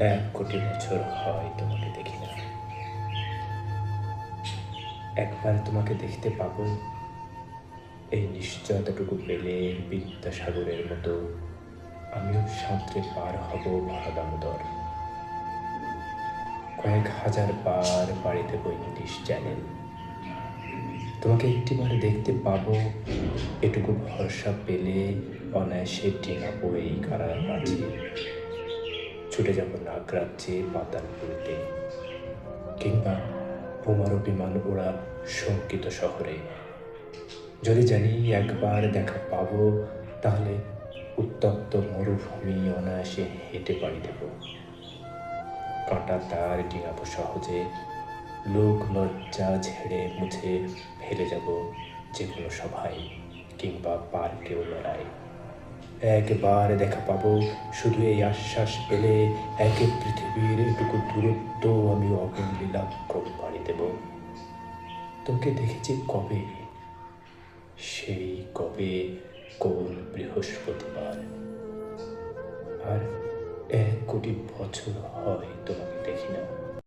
এক কোটি বছর হয় তোমাকে দেখি না। একবার তোমাকে দেখতে পাবো এই নিশ্চয়তাটুকু পেলে বিদ্যাসাগরের মতো। আমিও সাঁতরে পার হব ভরা দামোদর কয়েক হাজার বার বাড়িতে দেব ইংলিশ চ্যানেল। তোমাকে একটিবার দেখতে পাবো, এটুকু ভরসা পেলে অনায়াসে টেঙাবো এই কারার মাঝে ছুটে যাব নাগরাজ্যে পাতালপুরিতে কিংবা বোমারো বিমান ওরা শঙ্কিত শহরে। যদি জানি একবার দেখা পাব, তাহলে উত্তপ্ত মরুভূমি অনায়াসে হেঁটে পাড়ি দেব। কাঁটা তার ডিঙাবো সহজে, লোক লজ্জা ঝেড়ে মুছে ফেলে যাব যে কোনো সভায় কিংবা পার্কেও লড়াই। একবার দেখা পাবো। শুধু এই আশ্বাস পেলে একে পৃথিবীর এটুকু দূরত্ব আমি অবলীলাক্রম পাড়ি দেব। তোকে দেখেছি কবে? সেই কবে কোন বৃহস্পতিবার। আর এক কোটি বছর হয় তোমাকে দেখি না।